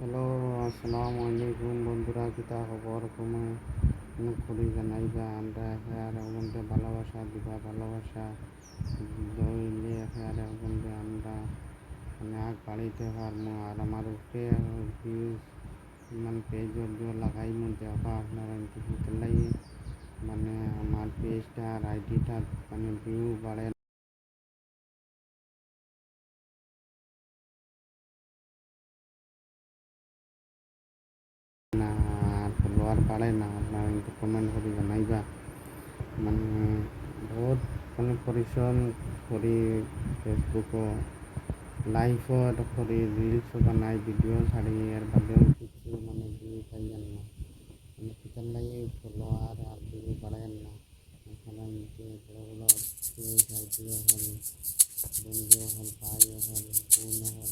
Hello, আসসালামু আলাইকুম বন্ধুরা কিতা খবর? তুমি কোনো করি জানাইবা আমরা হেয়ার মধ্যে ভালোবাসা দিবা ভালোবাসা দইলে হেয়ার মধ্যে আমরা মানে আগ বাড়িতে পারব। আর আমার উপরে ভিউজ মানে পেজ যদিও লাগাই মধ্যে আবার আপনারা কিছু লাগে। মানে আমার পেজটা আর আইডিটা মানে ভিউ বাড়ে না ফলোয়ার বাড়ে না। আপনারা কিন্তু কমেন্ট করে জানাইবা। মানে বহুত মানে পরিশ্রম ফেসবুকও লাইভও এটা করি রিলসও বানাই ভিডিও ছাড়ি, এর বাদেও কিছু মানে ভিউ পাই যান না। মানে কিতার লাগে ফলোয়ার আর ভিউ বাড়ায় না। এখানে বড় বড় বন্ধু হল ভাই হল বোন হল।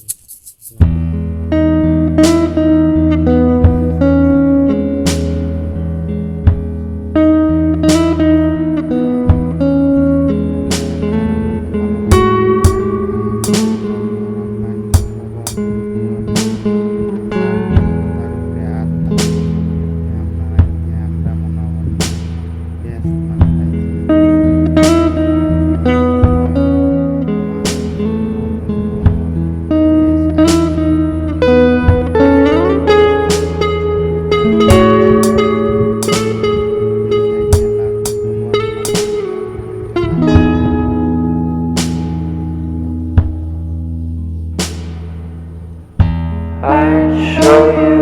I show you.